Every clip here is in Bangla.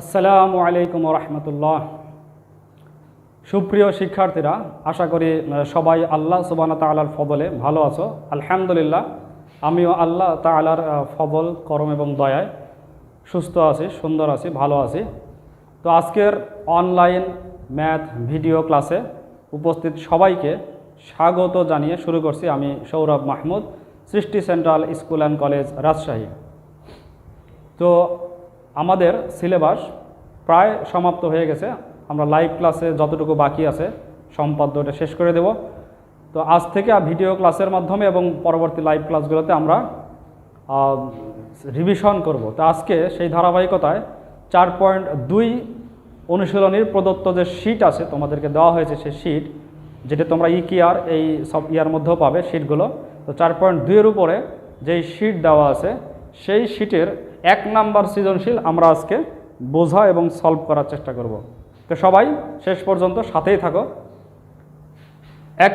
আসসালামু আলাইকুম রহমতুল্লাহ সুপ্রিয় শিক্ষার্থীরা, আশা করি সবাই আল্লাহ সুবানা তালার ফদলে ভালো আছো। আলহামদুলিল্লাহ, আমিও আল্লাহ তালার ফদল, করম এবং দয়ায় সুস্থ আছি, সুন্দর আছি, ভালো আছি। তো আজকের অনলাইন ম্যাথ ভিডিও ক্লাসে উপস্থিত সবাইকে স্বাগত জানিয়ে শুরু করছি আমি Sourav Mahmud, Srishti central school and college Rajshahi. তো আমাদের সিলেবাস প্রায় সমাপ্ত হয়ে গেছে। আমরা লাইভ ক্লাসে যতটুকু বাকি আছে সম্পাদ্যটা শেষ করে দেব। তো আজ থেকে ভিডিও ক্লাসের মাধ্যমে এবং পরবর্তী লাইভ ক্লাসগুলোতে আমরা রিভিশন করব। তো আজকে সেই ধারাবাহিকতায় চার পয়েন্ট দুই অনুশীলনীর প্রদত্ত যে শিট আছে, তোমাদেরকে দেওয়া হয়েছে সেই শিট যেটা তোমরা ই আর এই সব ইয়ার মধ্যেও পাবে শিটগুলো তো চার পয়েন্ট দুইয়ের উপরে যেই শিট দেওয়া আছে সেই শিটের এক নাম্বার সৃজনশীল আমরা আজকে বোঝা এবং সলভ করার চেষ্টা করব। তো সবাই শেষ পর্যন্ত সাথেই থাকো। এক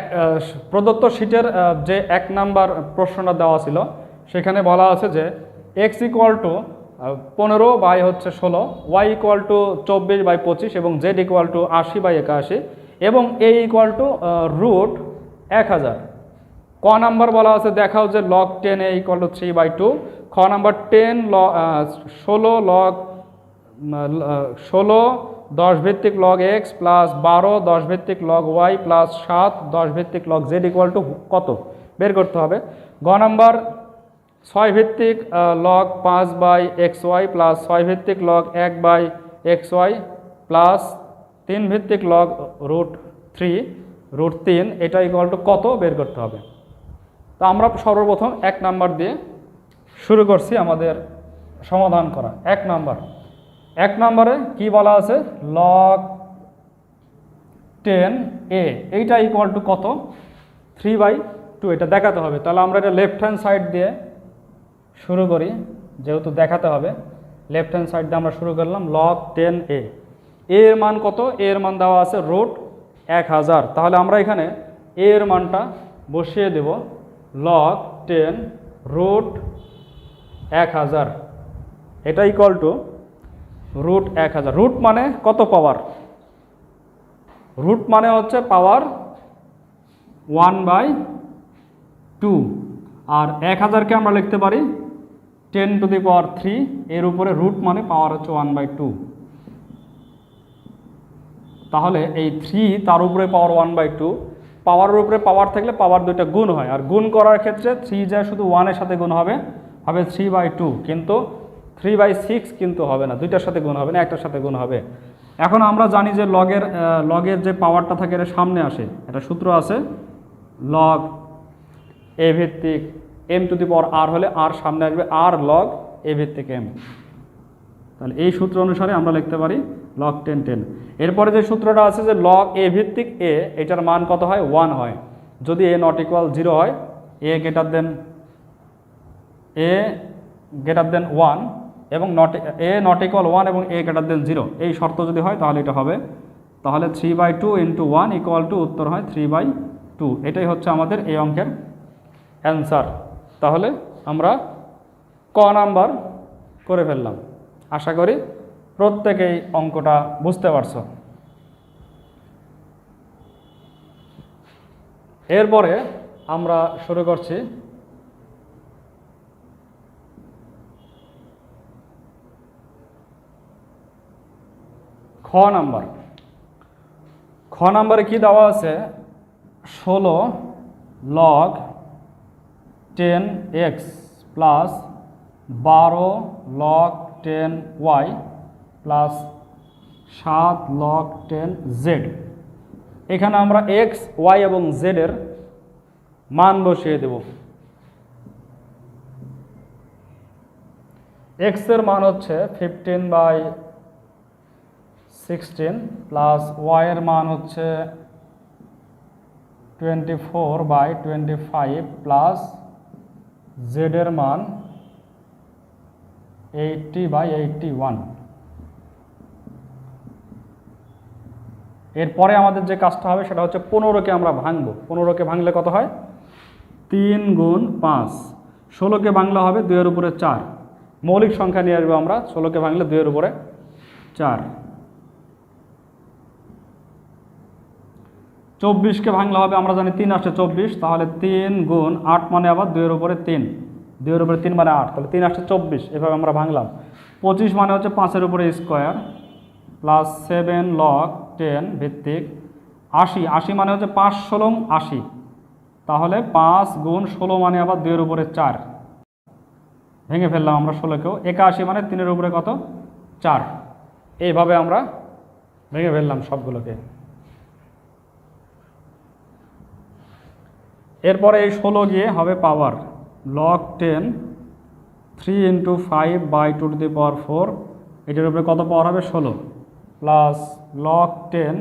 প্রদত্ত শিটের যে এক নাম্বার প্রশ্নটা দেওয়া ছিল, সেখানে বলা আছে যে এক্স ইকুয়াল টু পনেরো বাই হচ্ছে ষোলো ওয়াই ইকুয়াল টু চব্বিশ বাই পঁচিশ এবং জেড ইকুয়াল টু আশি বাই একাশি এবং এ ইকুয়াল টু রুট এক হাজার। ক নাম্বার বলা আছে, দেখাও যে log ten A equal to three by two খ নাম্বার টেন ল ষোলো লগ ষোলো দশ ভিত্তিক লগ এক্স প্লাস বারো দশ ভিত্তিক লগ ওয়াই প্লাস সাত দশ ভিত্তিক লগ জেড ইকুয়াল টু কত? বের করতে হবে। গ নাম্বার ছয় ভিত্তিক লগ পাঁচ বাই এক্স ওয়াই প্লাস ছয় ভিত্তিক লগ এক বাই এক্স ওয়াই প্লাস তিন ভিত্তিক লগ রুট থ্রি রুট তিন, এটা ইকুয়াল টু কত? বের করতে হবে। তো আমরা সর্বপ্রথম এক নাম্বার দিয়ে শুরু করছি আমাদের সমাধান করা। এক নাম্বার। এক নাম্বারে কি বলা আছে? লক টেন এ এইটা ইকুয়াল টু কত? থ্রি বাই টু এটা দেখাতে হবে। তাহলে আমরা এটা লেফট হ্যান্ড সাইড দিয়ে শুরু করি, যেহেতু দেখাতে হবে। লেফট হ্যান্ড সাইড দিয়ে আমরা শুরু করলাম লক টেন এ এর মান কত? এর মান দেওয়া আছে রুট এক হাজার। তাহলে আমরা এখানে এর মানটা বসিয়ে দেব। লগ টেন রুট এক হাজার। এটা ইকুয়াল টু রুট এক হাজার। রুট মানে কত পাওয়ার রুট মানে হচ্ছে পাওয়ার ওয়ান বাই টু আর এক হাজারকে আমরা লিখতে পারি ten to the power three এর উপরে রুট মানে পাওয়ার হচ্ছে ওয়ান বাই টু তাহলে এই থ্রি তার উপরে পাওয়ার ওয়ান বাই টু পাওয়ারের উপরে পাওয়ার থাকলে পাওয়ার দুইটা গুণ হয়। আর গুণ করার ক্ষেত্রে থ্রি যা শুধু ওয়ানের সাথে গুণ হবে হবে থ্রি বাই টু কিন্তু থ্রি বাই সিক্স কিন্তু হবে না, দুইটার সাথে গুণ হবে না, একটার সাথে গুণ হবে। এখন আমরা জানি যে লগের লগের যে পাওয়ারটা থাকে এটা সামনে আসে। একটা সূত্র আছে লগ এ ভিত্তিক এম টু দি পাওয়ার আর হলে আর সামনে আসবে আর লগ এ ভিত্তিক এম তাহলে এই সূত্র অনুসারে আমরা লিখতে পারি লগ টেন টেন এরপরে যে সূত্রটা আছে যে লগ এ ভিত্তিক এ এটার মান কত হয়? ওয়ান হয়। যদি এ নট ইকুয়াল জিরো হয় A greater than A greater than one এবং not A not equal one এবং এ গ্রেটার দেন জিরো এই শর্ত যদি হয়, তাহলে এটা হবে। তাহলে three by two into one equal to উত্তর হয় থ্রি বাই টু এটাই হচ্ছে আমাদের এই অঙ্কের অ্যান্সার তাহলে আমরা ক নাম্বার করে ফেললাম। আশা করি প্রত্যেকেই অঙ্কটা বুঝতে পারছ। এরপরে আমরা শুরু করছি। খ নাম্বার। খ নাম্বারে কি দেওয়া আছে? ষোলো লগ টেন এক্স প্লাস বারো লগ টেন ওয়াই প্লাস সাত লগ টেন জেড। এখানে আমরা এক্স ওয়াই এবং জেডের মান বসিয়ে দেব। এক্সের মান হচ্ছে ফিফটিন বাই সিক্সটিন প্লাস ওয়াইয়ের মান হচ্ছে twenty four by twenty five plus জেডের মান এইটটি বাই এইটটি ওয়ান এরপরে আমাদের যে কাজটা হবে সেটা হচ্ছে পনেরোকে আমরা ভাঙবো। পনেরোকে ভাঙলে কত হয়? তিন গুণ পাঁচ। ষোলোকে ভাঙলে হবে দুইয়ের উপরে চার। মৌলিক সংখ্যা নিয়ে আসব আমরা। ষোলোকে ভাঙলে দুইয়ের উপরে চার। চব্বিশকে ভাঙলে হবে, আমরা জানি তিন আসছে চব্বিশ, তাহলে তিন গুণ আট মানে আবার দুইয়ের উপরে তিন। দুইয়ের উপরে তিন মানে আট, তাহলে তিন আসছে চব্বিশ, এভাবে আমরা ভাঙলাম। পঁচিশ মানে হচ্ছে পাঁচের উপরে square. Plus seven log ten ভিত্তিক আশি। আশি মানে হচ্ছে পাঁচ ষোলো আশি। তাহলে পাঁচ গুণ ষোলো মানে আবার দুইয়ের উপরে চার। ভেঙে ফেললাম আমরা ষোলোকেও। একাশি মানে তিনের উপরে কত? চার। এইভাবে আমরা ভেঙে ফেললাম সবগুলোকে। এরপরে এই ষোলো গিয়ে হবে power log ten three into five by two to the power four এটার উপরে কত পাওয়ার হবে? ষোলো। Plus log ten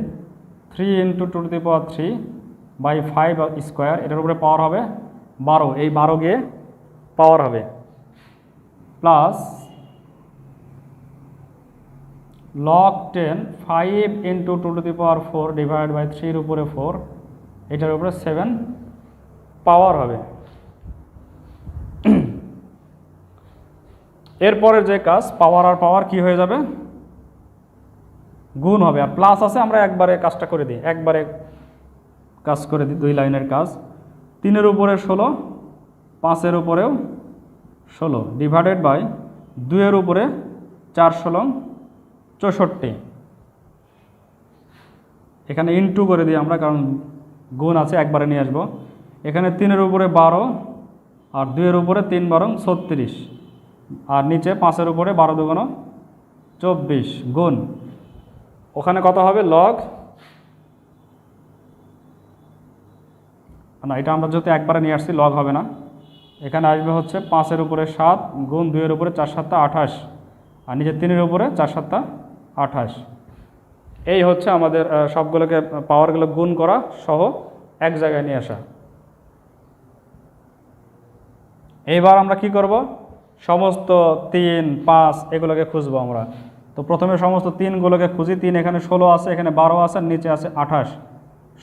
three into two to the power three by five square এটার উপরে পাওয়ার হবে বারো। এই বারো গিয়ে পাওয়ার হবে। Plus log ten five into two to the power four divide by থ্রির উপরে ফোর এটার উপরে সেভেন পাওয়ার হবে। এরপরের যে কাজ পাওয়ার আর পাওয়ার কি হয়ে যাবে? গুণ হবে। আর প্লাস আছে, আমরা একবারে কাজটা করে দিই। একবারে কাজ করে দিই, দুই লাইনের কাজ। তিনের উপরে ষোলো, পাঁচের উপরেও ষোলো। ডিভাইডেড বাই দুইয়ের উপরে চার ষোলো চৌষট্টি। এখানে ইনটু করে দিই আমরা, কারণ গুণ আছে, একবারে নিয়ে আসব। এখানে তিনের উপরে বারো আর দুইয়ের উপরে তিন বারো ছত্রিশ। আর নিচে পাঁচের উপরে বারো দুগুণ চব্বিশ। গুণ। ওখানে কত হবে? লগ না, এটা আমরা যেহেতু একবারে নিয়ে আসছি লগ হবে না। এখানে আসবে হচ্ছে পাঁচের উপরে সাত গুণ দুইয়ের উপরে চার সাতটা আঠাশ। আর নিজের তিনের উপরে চার সাতটা আঠাশ। এই হচ্ছে আমাদের সবগুলোকে পাওয়ারগুলো গুণ করা সহ এক জায়গায় নিয়ে আসা। এইবার আমরা কি করব? সমস্ত তিন, পাঁচ এগুলোকে খুঁজবো আমরা। তো প্রথমে সমস্ত তিনগুলোকে খুঁজি, তিন এখানে ষোলো আছে, এখানে বারো আছে নিচে আছে আঠাশ।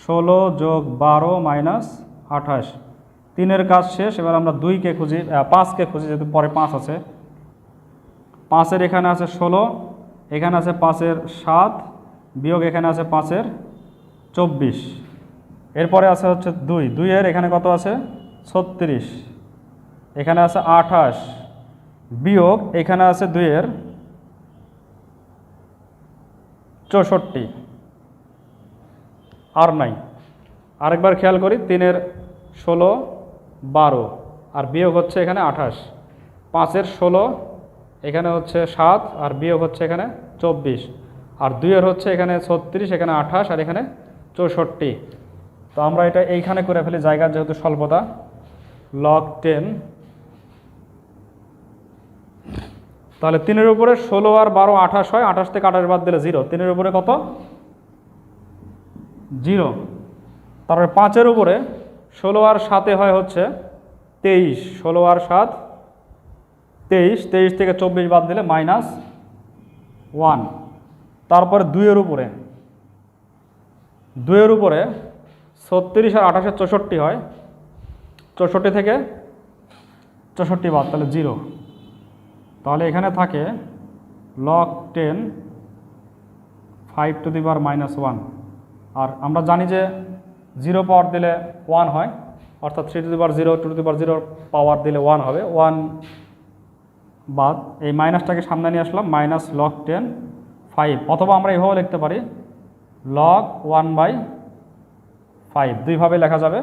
ষোলো যোগ বারো মাইনাস আঠাশ। তিনের কাজ শেষ, এবার আমরা দুইকে খুঁজি পাঁচকে খুঁজি, যেহেতু পরে পাঁচ আছে। পাঁচের এখানে আছে ষোলো, এখানে আছে পাঁচের সাত, বিয়োগ এখানে আছে পাঁচের চব্বিশ। এরপরে আছে হচ্ছে দুই। দুইয়ের এখানে কত আছে? ছত্রিশ। এখানে আছে আঠাশ। বিয়োগ এখানে আছে দুইয়ের চৌষট্টি। আর নাই। আরেকবার খেয়াল করি, তিনের ষোলো, বারো। আর বিয়োগ হচ্ছে এখানে আঠাশ। পাঁচের ষোলো, এখানে হচ্ছে সাত, আর বিয়োগ হচ্ছে এখানে চব্বিশ। আর দুইয়ের হচ্ছে এখানে ছত্রিশ, এখানে আঠাশ, আর এখানে চৌষট্টি। তো আমরা এটা এইখানে করে ফেলি, জায়গার যেহেতু স্বল্পতা। লগ টেন তাহলে তিনের উপরে ষোলো আর বারো আঠাশ হয়, আঠাশ থেকে আঠাশ বাদ দিলে জিরো তিনের উপরে কত? জিরো তারপরে পাঁচের উপরে ষোলো আর সাতে হয় হচ্ছে তেইশ। ষোলো আর সাত, তেইশ। তেইশ থেকে চব্বিশ বাদ দিলে মাইনাস ওয়ান তারপরে দুইয়ের উপরে দুইয়ের উপরে ছত্রিশ আর আঠাশের চৌষট্টি হয়। চৌষট্টি থেকে চৌষট্টি বাদ, তাহলে জিরো তাহলে এখানে থাকে log ten five to the bar minus one আর আমরা জানি যে জিরো পাওয়ার দিলে ওয়ান হয়, অর্থাৎ থ্রি টু দি বার জিরো টু টু দি বার জিরো পাওয়ার দিলে ওয়ান হবে। ওয়ান বাদ, এই মাইনাসটাকে সামনে নিয়ে আসলাম মাইনাস লক টেন ফাইভ অথবা আমরা এইভাবে লিখতে পারি লক ওয়ান বাই ফাইভ দুইভাবে লেখা যাবে।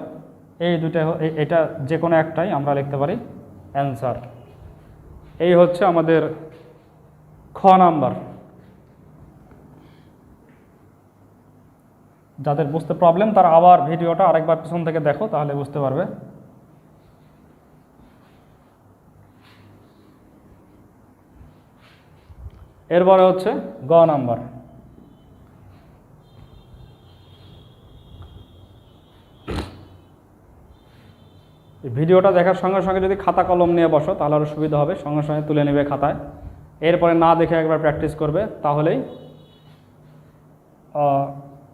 এই দুইটা এটা যে কোনো একটাই আমরা লিখতে পারি অ্যান্সার এই হচ্ছে আমাদের খ নাম্বার। যাদের বুঝতে প্রবলেম তারা আবার ভিডিওটা আরেকবার পিছন থেকে দেখো, তাহলে বুঝতে পারবে। এরপরে হচ্ছে গ নাম্বার এই ভিডিওটা দেখার সঙ্গে সঙ্গে যদি খাতা কলম নিয়ে বসো, তাহলে আরও সুবিধা হবে। সঙ্গে সঙ্গে তুলে নেবে খাতায়। এরপরে না দেখে একবার প্র্যাকটিস করবে, তাহলেই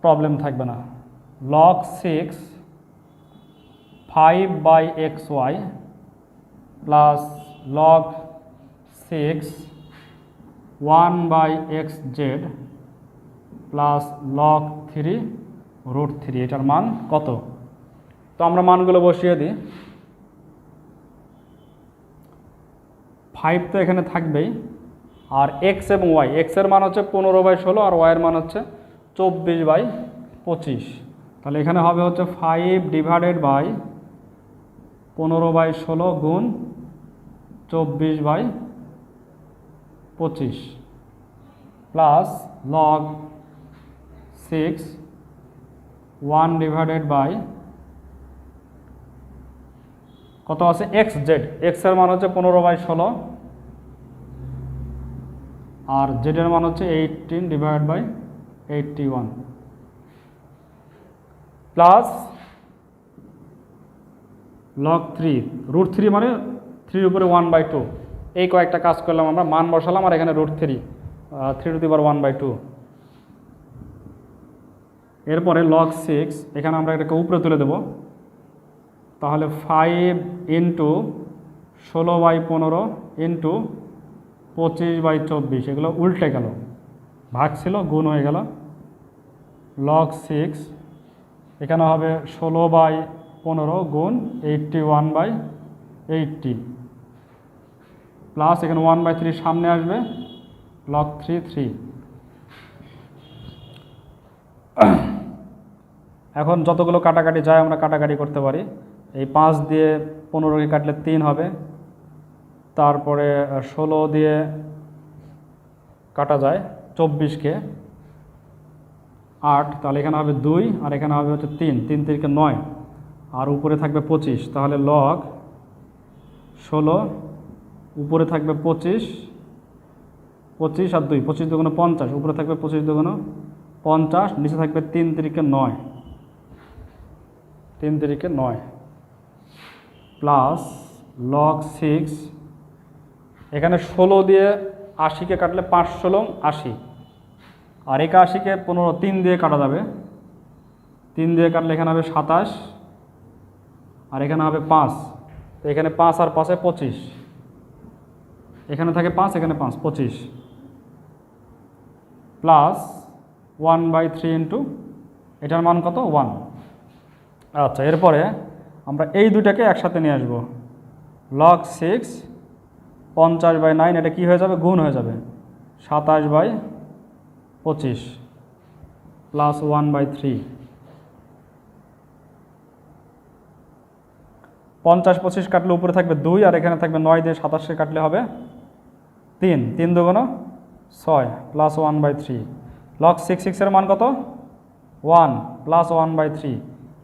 প্রবলেম থাকবে না। Log six five by X Y plus log six one by X Z plus log three root three এটার মান কত? তো আমরা মানগুলো বসিয়ে দিই। ফাইভ তো এখানে থাকবেই। আর এক্স এবং ওয়াই এক্সের মান হচ্ছে পনেরো বাই ষোলো আর ওয়াইয়ের মান হচ্ছে চব্বিশ বাই পঁচিশ। তাহলে এখানে হবে হচ্ছে ফাইভ ডিভাইডেড বাই পনেরো বাই ষোলো গুণ চব্বিশ বাই পঁচিশ plus log six one divided by কত আছে? এক্স জেড এক্সের মান হচ্ছে পনেরো বাই ষোলো। আর জেডের মান হচ্ছে eighteen divide by eighty one plus log three root three মানে থ্রির উপরে ওয়ান বাই টু এই কয়েকটা কাজ করলাম আমরা, মান বসালাম আর এখানে root three three to the one by two এরপরে লগ সিক্স এখানে আমরা এটাকে উপরে তুলে দেব। তাহলে ফাইভ ইন্টু ষোলো বাই পনেরো ইন্টু পঁচিশ বাই চব্বিশ, এগুলো উল্টে গেল। ভাগ ছিল, গুণ হয়ে গেল। লগ সিক্স এখানে হবে ষোলো বাই পনেরো গুণ eighty one by eighty plus এখানে ওয়ান বাই থ্রি সামনে আসবে লগ থ্রি থ্রি এখন যতগুলো কাটাকাটি যায়, আমরা কাটাকাটি করতে পারি। এই পাঁচ দিয়ে পনেরোকে কাটলে তিন হবে। তারপরে ষোলো দিয়ে কাটা যায় চব্বিশকে আট, তাহলে এখানে হবে দুই, আর এখানে হবে হচ্ছে তিন তিন তিনকে নয়। আর উপরে থাকবে পঁচিশ, তাহলে লগ ষোলো, উপরে থাকবে পঁচিশ পঁচিশ আর দুই, পঁচিশ দুগুণ পঞ্চাশ, উপরে থাকবে পঁচিশ দুগুণ পঞ্চাশ, নিচে থাকবে তিন তিরিকে নয়। তিন তিরিকে নয়। Plus log six. এখানে ষোলো দিয়ে আশিকে কাটলে পাঁচ ষোলো আশি। আর একাশিকে পনেরো, তিন দিয়ে কাটা যাবে। তিন দিয়ে কাটলে এখানে হবে সাতাশ। আর এখানে হবে পাঁচ। তো এখানে পাঁচ আর পাঁচে পঁচিশ। এখানে থাকে পাঁচ, এখানে পাঁচ, পঁচিশ। Plus one by three into, এটার মান কত? ওয়ান। আচ্ছা এরপরে আমরা এই দুটাকে একসাথে নিয়ে আসব। লগ সিক্স পঞ্চাশ বাই নাইন এটা কী হয়ে যাবে? গুণ হয়ে যাবে। সাতাশ বাই পঁচিশ প্লাস ওয়ান বাই থ্রি পঞ্চাশ, পঁচিশ কাটলে উপরে থাকবে দুই, আর এখানে থাকবে নয় দিয়ে সাতাশে কাটলে হবে তিন। তিন দুগুণ ছয় plus one by three log six সিক্সের মান কত? One plus one by three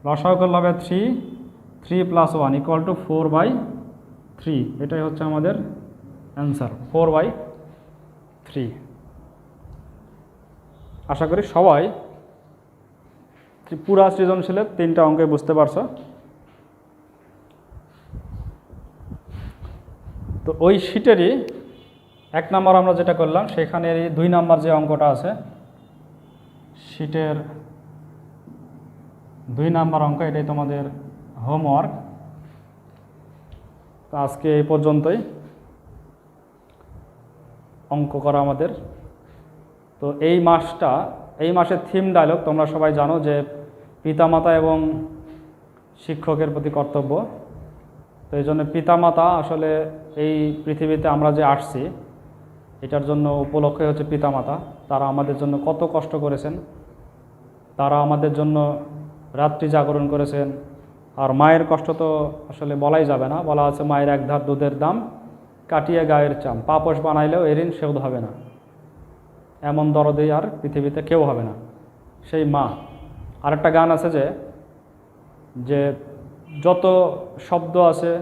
লসাও করলে হবে three three plus one equal to four by three এটাই হচ্ছে আমাদের অ্যান্সার ফোর বাই থ্রি আশা করি সবাই পুরা সৃজনশীলের তিনটা অঙ্কে বুঝতে পারছ। তো ওই শিটেরই এক নাম্বার আমরা যেটা করলাম সেখানের দুই নাম্বার যে অঙ্কটা আছে শিটের দুই নাম্বার অঙ্ক, এটাই তোমাদের হোমওয়ার্ক। তো আজকে এই পর্যন্তই। অঙ্ক করা আমাদের। তো এই মাসটা, এই মাসের থিম ডায়লগ তোমরা সবাই জানো যে পিতামাতা এবং শিক্ষকের প্রতি কর্তব্য। তো এই জন্য পিতামাতা আসলে এই পৃথিবীতে আমরা যে আসছি, এটার জন্য উপলক্ষে হচ্ছে পিতামাতা। তারা আমাদের জন্য কত কষ্ট করেছেন। তারা আমাদের জন্য রাত্রি জাগরণ করেছেন। আর মায়ের কষ্ট তো আসলে বলাই যাবে না। বলা আছে মায়ের এক ধার দুধের দাম, কাটিয়ে গায়ের চাম। পাপস বানাইলেও এরিন সেও হবে না। এমন দরদেই আর পৃথিবীতে কেউ হবে না। সেই মা। আরেকটা গান আছে যে যে যত শব্দ আছে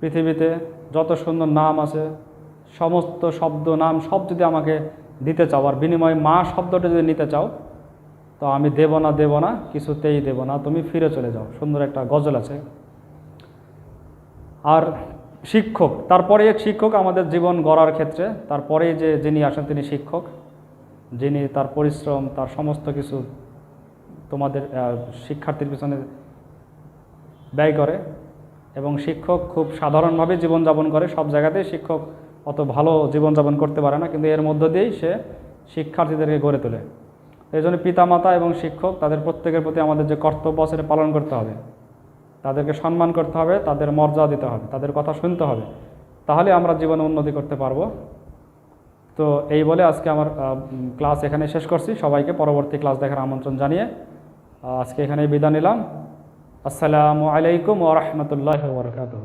পৃথিবীতে, যত সুন্দর নাম আছে, সমস্ত শব্দ, নাম সব যদি আমাকে দিতে চাও, আর বিনিময়ে মা শব্দটা যদি নিতে চাও তো আমি দেব না দেব না, কিছুতেই দেব না, তুমি ফিরে চলে যাও। সুন্দর একটা গজল আছে। আর শিক্ষক, তারপরে এক শিক্ষক আমাদের জীবন গড়ার ক্ষেত্রে, তারপরে যে যিনি আসেন তিনি শিক্ষক, যিনি তার পরিশ্রম, তার সমস্ত কিছু তোমাদের শিক্ষার্থীর পিছনে ব্যয় করে এবং শিক্ষক খুব সাধারণভাবে জীবনযাপন করে। সব জায়গাতেই শিক্ষক অত ভালো জীবনযাপন করতে পারে না, কিন্তু এর মধ্য দিয়েই সে শিক্ষার্থীদেরকে গড়ে তোলে। এই জন্য পিতামাতা এবং শিক্ষক তাদের প্রত্যেকের প্রতি আমাদের যে কর্তব্য সেটা পালন করতে হবে। তাদেরকে সম্মান করতে হবে, তাদের মর্যাদা দিতে হবে, তাদের কথা শুনতে হবে। তাহলে আমরা জীবনে উন্নতি করতে পারব। তো এই বলে আজকে আমার ক্লাস এখানে শেষ করছি। সবাইকে পরবর্তী ক্লাস দেখার আমন্ত্রণ জানিয়ে আজকে এখানেই বিদায় নিলাম। আসসালামু আলাইকুম ওরহমতুল্লাহ বরকাতহ।